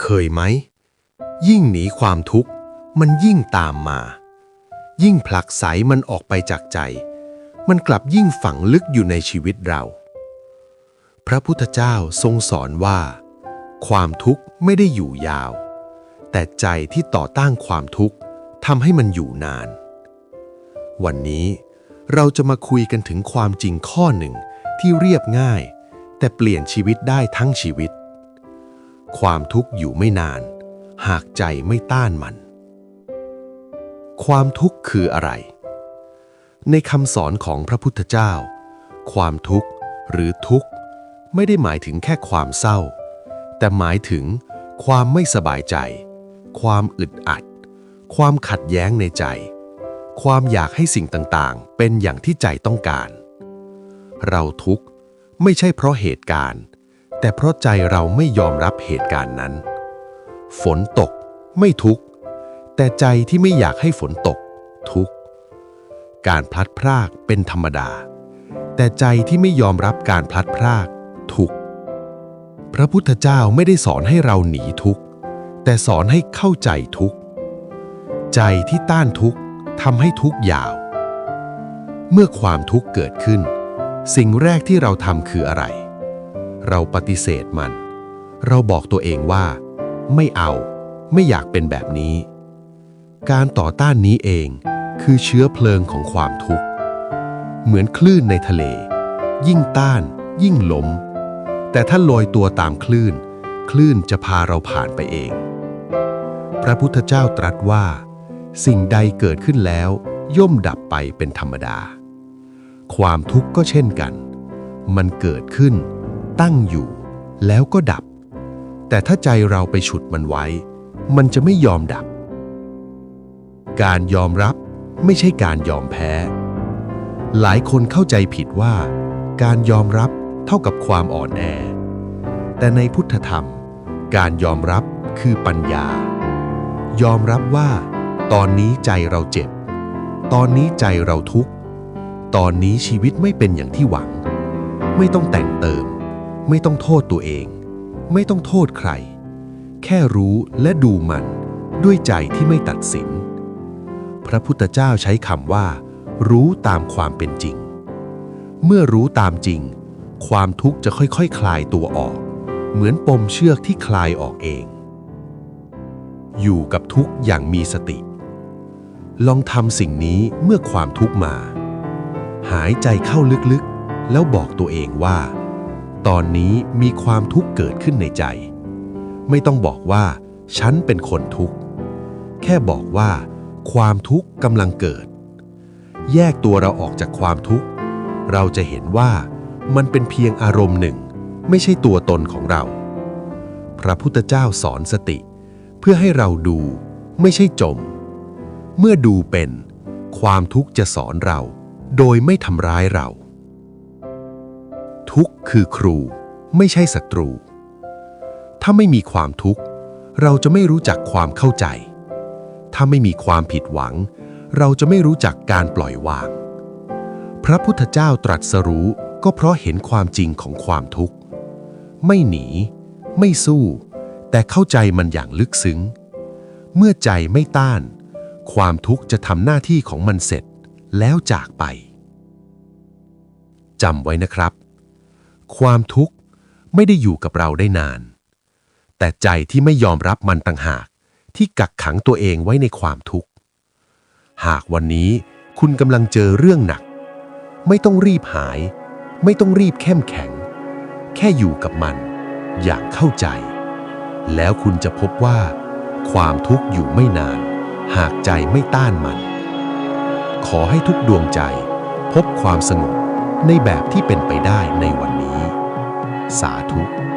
เคยไหม ยิ่งหนีความทุกข์ มันยิ่งตามมา ยิ่งผลักไสมันออกไปจากใจ มันกลับยิ่งฝังลึกอยู่ในชีวิตเรา พระพุทธเจ้าทรงสอนว่า ความทุกข์ไม่ได้อยู่ยาว แต่ใจที่ต่อต้านความทุกข์ทำให้มันอยู่นาน วันนี้เราจะมาคุยกันถึงความจริงข้อหนึ่งที่เรียบง่าย แต่เปลี่ยนชีวิตได้ทั้งชีวิต ความทุกข์อยู่ไม่นาน หากใจไม่ต้านมัน ความทุกข์คืออะไร ในคำสอนของพระพุทธเจ้า ความทุกข์หรือทุกข์ ไม่ได้หมายถึงแค่ความเศร้า แต่หมายถึงความไม่สบายใจ ความอึดอัด ความขัดแย้งในใจ ความอยากให้สิ่งต่างๆ เป็นอย่างที่ใจต้องการ เราทุกข์ไม่ใช่เพราะเหตุการณ์ แต่เพราะใจเราไม่ยอมรับเหตุการณ์นั้น ฝนตกไม่ทุกข์ แต่ใจที่ไม่อยากให้ฝนตก ทุกข์ การพลัดพรากเป็นธรรมดา แต่ใจที่ไม่ยอมรับการพลัดพราก ทุกข์ พระพุทธเจ้าไม่ได้สอนให้เราหนีทุกข์ แต่สอนให้เข้าใจทุกข์ ใจที่ต้านทุกข์ทำให้ทุกข์ยาว เมื่อความทุกข์เกิดขึ้น สิ่งแรกที่เราทำคืออะไร เราปฏิเสธมัน เราบอกตัวเองว่า ไม่เอา ไม่อยากเป็นแบบนี้ การต่อต้านนี้เองคือเชื้อเพลิงของความทุกข์ เหมือนคลื่นในทะเล ยิ่งต้าน ยิ่งล้ม แต่ถ้าลอยตัวตามคลื่น คลื่นจะพาเราผ่านไปเอง พระพุทธเจ้าตรัสว่า สิ่งใดเกิดขึ้นแล้ว ย่อมดับไปเป็นธรรมดา ความทุกข์ก็เช่นกัน มันเกิดขึ้น ตั้งอยู่ แล้วก็ดับ แต่ถ้าใจเราไปฉุดมันไว้ มันจะไม่ยอมดับ การยอมรับไม่ใช่การยอมแพ้ หลายคนเข้าใจผิดว่า การยอมรับเท่ากับความอ่อนแอ แต่ในพุทธธรรม การยอมรับคือปัญญา ยอมรับว่า ตอนนี้ใจเราเจ็บ ตอนนี้ใจเราทุกข์ ตอนนี้ชีวิตไม่เป็นอย่างที่หวัง ไม่ต้องแต่งเติม ไม่ต้องโทษตัวเอง ไม่ต้องโทษใคร แค่รู้และดูมันด้วยใจที่ไม่ตัดสิน พระพุทธเจ้าใช้คำว่า รู้ตามความเป็นจริง เมื่อรู้ตามจริง ความทุกข์จะค่อยๆคคลายตัวออก เหมือนปมเชือกที่คลายออกเอง อยู่กับทุกข์อย่างมีสติ ลองทำสิ่งนี้เมื่อความทุกข์มา หายใจเข้าลึกๆ แล้วบอกตัวเองว่า ตอนนี้มีความทุกข์เกิดขึ้นในใจ ไม่ต้องบอกว่า ฉันเป็นคนทุกข์ แค่บอกว่า ความทุกข์กำลังเกิด แยกตัวเราออกจากความทุกข์ เราจะเห็นว่ามันเป็นเพียงอารมณ์หนึ่ง ไม่ใช่ตัวตนของเรา พระพุทธเจ้าสอนสติ เพื่อให้เราดูไม่ใช่จม เมื่อดูเป็น ความทุกข์จะสอนเรา โดยไม่ทำร้ายเรา ทุกข์คือครู ไม่ใช่ศัตรู ถ้าไม่มีความทุกข์ เราจะไม่รู้จักความเข้าใจ ถ้าไม่มีความผิดหวัง เราจะไม่รู้จักการปล่อยวาง พระพุทธเจ้าตรัสรู้ก็เพราะเห็นความจริงของความทุกข์ ไม่หนี ไม่สู้ แต่เข้าใจมันอย่างลึกซึ้ง เมื่อใจไม่ต้าน ความทุกข์จะทำหน้าที่ของมันเสร็จแล้วจากไปจำไว้นะครับ ความทุกข์ไม่ได้อยู่กับเราได้นาน แต่ใจที่ไม่ยอมรับมันต่างหากที่กักขังตัวเองไว้ในความทุกข์ หากวันนี้คุณกำลังเจอเรื่องหนัก ไม่ต้องรีบหาย ไม่ต้องรีบเข้มแข็ง แค่อยู่กับมัน อย่างเข้าใจ แล้วคุณจะพบว่า ความทุกข์อยู่ไม่นาน หากใจไม่ต้านมัน ขอให้ทุกดวงใจ พบความสงบในแบบที่เป็นไปได้ในวัน นี้สาธุ